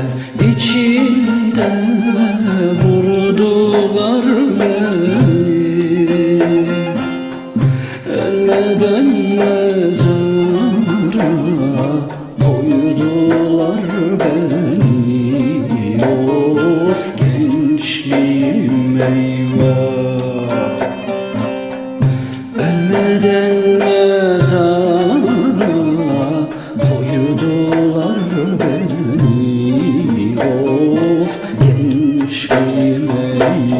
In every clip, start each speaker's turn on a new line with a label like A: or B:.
A: Çanakkale içinde vurdular beni. Ölmeden mezara koydular beni. Of gençliğim eyvah. Ölmeden gençliğim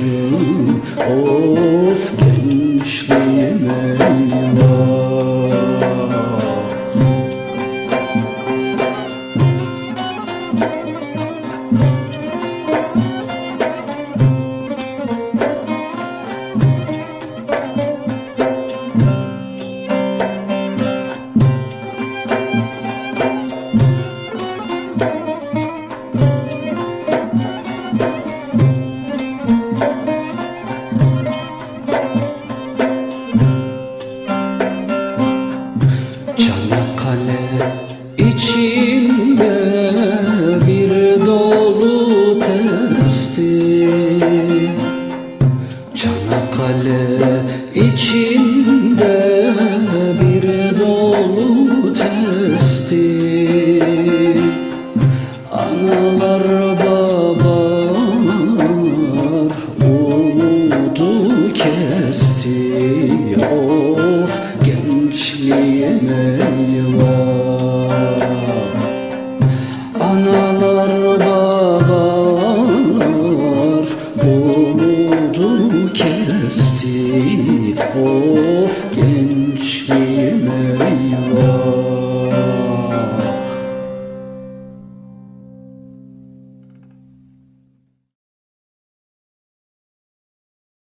A: Of gençler. İçimde bir dolu testi. Çanakkale içinde